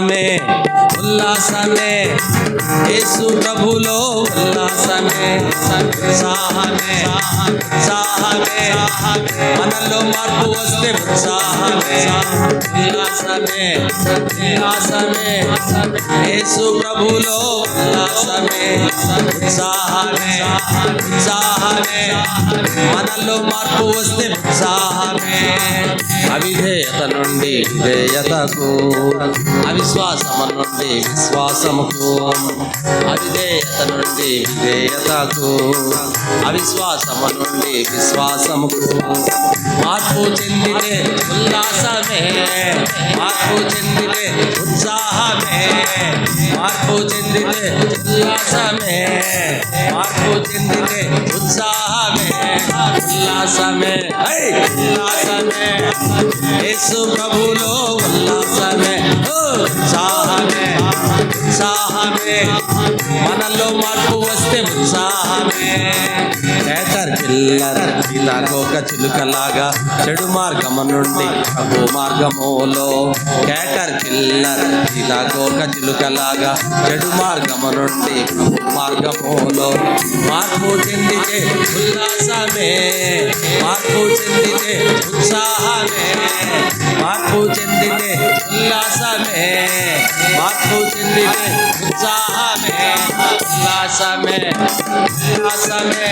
में ఉల్లాసమే. యేసు ప్రభులో ఉల్లాసమే. సాహమే. సాహమే. మనలో మార్పు వస్తే ఉత్సాహమే. ఉల్లాసమే. ఉల్లాసమే. యేసు ప్రభులో ఉల్లాసమే. ఉత్సాహమే సాహమే. మనలో మార్పు వస్తే ఉత్సాహమే. అవిధేయత నుండి విధేయతకు అవిశ్వాసము నుండి విశ్వాసముకు అవిధేయత నుండి విధేయతకు. అవిశ్వాసము నుండి విశ్వాసముకు. మార్పు చెందితే ఉల్లాసమే. మార్పు చెందితే ఉత్సాహమే. మార్పు చెందితే ఉల్లాసమే. మార్పు చెందితే ఉత్సాహమే. ఉల్లాసమే. ఉల్లాసమే. యేసు ప్రభులో ఉల్లాసమే. ఉత్సాహమే ఉత్సాహమే మనలో మార్పు వస్తే ఉత్సాహమే కేటర్ కిల్లర్ ఇలాగోక చిలుకలాగా చెడు మార్గము నుండి ప్రభు మార్గములో. కేటర్ కిల్లర్ ఇలాగోక చిలుకలాగా చెడు మార్గము నుండి ప్రభు మార్గములో. మార్పు చెందితే ఉల్లాసమే. మార్పు చెందితే ఉత్సాహమే. మార్పు చెంది ఉల్లాసమే మార్పు చెందితే ఉత్సాహమే ఉల్లాసమే ఉల్లాసమే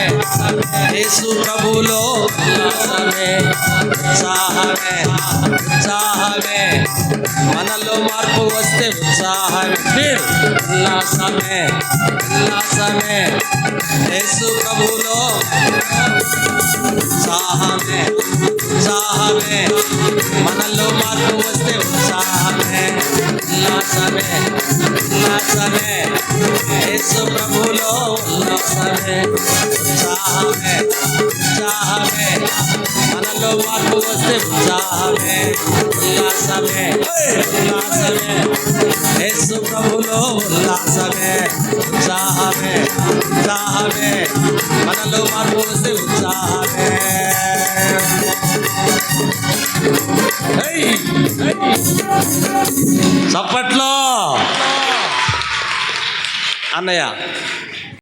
యేసు ప్రభులో ఉల్లాసమే ఉత్సాహమే ఉత్సాహమే మనలో మార్పు వస్తే ఉత్సాహమే ఉల్లాసమే ఉల్లాసమే యేసు ప్రభులో ఉత్సాహమే ఉత్సాహమే మనలో మార్పు వస్తే ఉత్సాహమే ఉల్లాసమే ఉల్లాసమే యేసు ప్రభులో ఉల్లాసమే ఉత్సాహమే ఉత్సాహమే మనలో మార్పు వస్తే ఉత్సాహమే ఉల్లాసమే ఉల్లాసమే యేసు ప్రభులో ఉల్లాసమే ఉత్సాహమే ఉత్సాహమే మనలో మార్పు వస్తే ఉత్సాహమే చప్పట్లో. అన్నయ్య